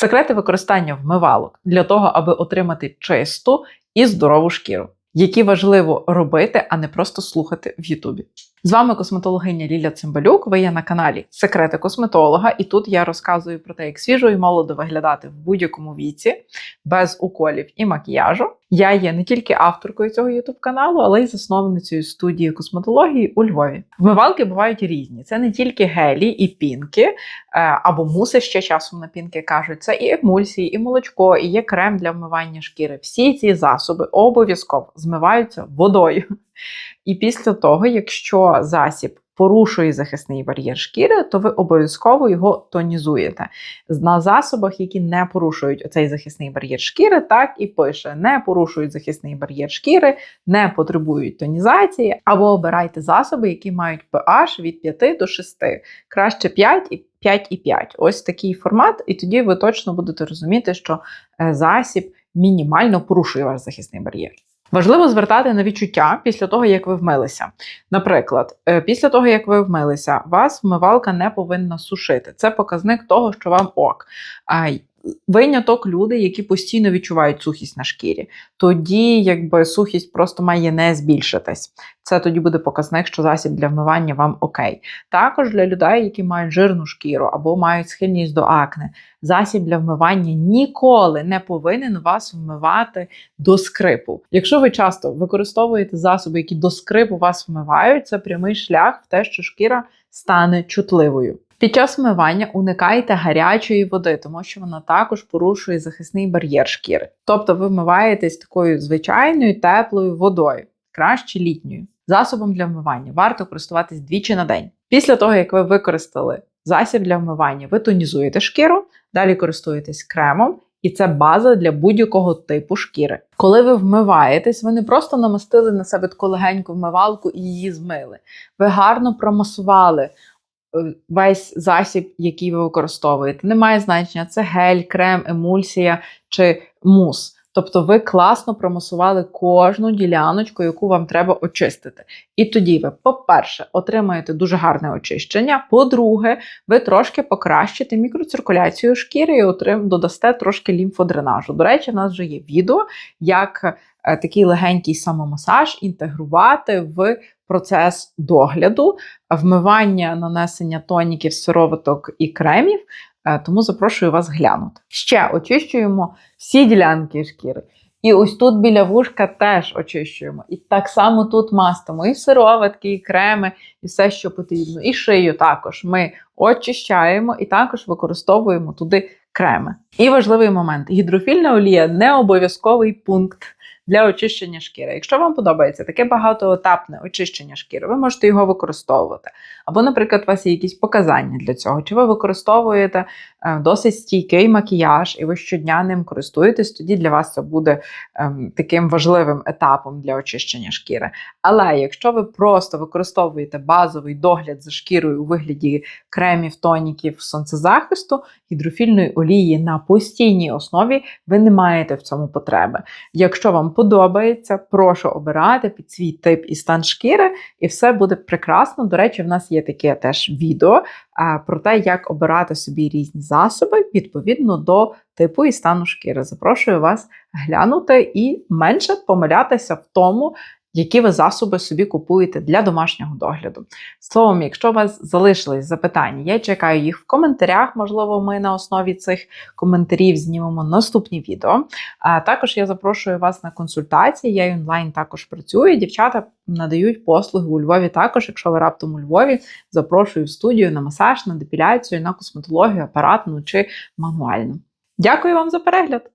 Секрети використання вмивалок для того, аби отримати чисту і здорову шкіру, які важливо робити, а не просто слухати в Ютубі. З вами косметологиня Ліля Цимбалюк. Ви є на каналі Секрети косметолога, і тут я розказую про те, як свіжо і молодо виглядати в будь-якому віці, без уколів і макіяжу. Я є не тільки авторкою цього ютуб каналу, але й засновницею студії косметології у Львові. Вмивалки бувають різні. Це не тільки гелі і пінки, е, або муси ще часом на пінки кажуть. Це і емульсії, і молочко, і є крем для вмивання шкіри. Всі ці засоби обов'язково змиваються водою. І після того, якщо засіб порушує захисний бар'єр шкіри, то ви обов'язково його тонізуєте. На засобах, які не порушують цей захисний бар'єр шкіри, так і пише: не порушують захисний бар'єр шкіри, не потребують тонізації, або обирайте засоби, які мають pH від 5 до 6, краще 5 і 5,5. Ось такий формат, і тоді ви точно будете розуміти, що е, засіб мінімально порушує ваш захисний бар'єр. Важливо звертати на відчуття після того, як ви вмилися. Наприклад, е, після того, як ви вмилися, вас вмивалка не повинна сушити. Це показник того, що вам ок. Виняток люди, які постійно відчувають сухість на шкірі. Тоді, якби сухість просто має не збільшитись. Це тоді буде показник, що засіб для вмивання вам окей. Також для людей, які мають жирну шкіру або мають схильність до акне, засіб для вмивання ніколи не повинен вас вмивати до скрипу. Якщо ви часто використовуєте засоби, які до скрипу вас вмивають, це прямий шлях в те, що шкіра стане чутливою. Під час вмивання уникайте гарячої води, тому що вона також порушує захисний бар'єр шкіри. Тобто ви вмиваєтесь такою звичайною теплою водою, краще літньою. Засобом для вмивання варто користуватись двічі на день. Після того, як ви використали засіб для вмивання, ви тонізуєте шкіру, далі користуєтесь кремом. І це база для будь-якого типу шкіри. Коли ви вмиваєтесь, ви не просто намастили на себе таку легеньку вмивалку і її змили. Ви гарно промасували весь засіб, який ви використовуєте. Немає значення, це гель, крем, емульсія чи мус. Тобто ви класно промасували кожну діляночку, яку вам треба очистити. І тоді ви, по-перше, отримаєте дуже гарне очищення. По-друге, ви трошки покращите мікроциркуляцію шкіри і отрим, додасте трошки лімфодренажу. До речі, в нас вже є відео, як е, такий легенький самомасаж інтегрувати в процес догляду, вмивання, нанесення тоніків, сироваток і кремів. Е, тому запрошую вас глянути. Ще очищуємо всі ділянки шкіри. І ось тут біля вушка теж очищуємо. І так само тут мастимо і сироватки, і креми, і все, що потрібно. І шию також ми очищаємо і також використовуємо туди креми. І важливий момент: гідрофільна олія не обов'язковий пункт для очищення шкіри. Якщо вам подобається таке багатоетапне очищення шкіри, ви можете його використовувати. Або, наприклад, у вас є якісь показання для цього, чи ви використовуєте е, досить стійкий макіяж, і ви щодня ним користуєтесь, тоді для вас це буде ем, таким важливим етапом для очищення шкіри. Але якщо ви просто використовуєте базовий догляд за шкірою у вигляді кремів, тоніків, сонцезахисту, гідрофільної олії на постійній основі, ви не маєте в цьому потреби. Якщо вам подобається, прошу обирати під свій тип і стан шкіри, і все буде прекрасно. До речі, в нас є таке теж відео а, про те, як обирати собі різні засоби відповідно до типу і стану шкіри. Запрошую вас глянути і менше помилятися в тому, які ви засоби собі купуєте для домашнього догляду. Словом, якщо у вас залишились запитання, я чекаю їх в коментарях. Можливо, ми на основі цих коментарів знімемо наступні відео. А також я запрошую вас на консультації. Я онлайн також працюю. Дівчата надають послуги у Львові. Також, якщо ви раптом у Львові, запрошую в студію на масаж, на депіляцію, на косметологію, апаратну чи мануальну. Дякую вам за перегляд!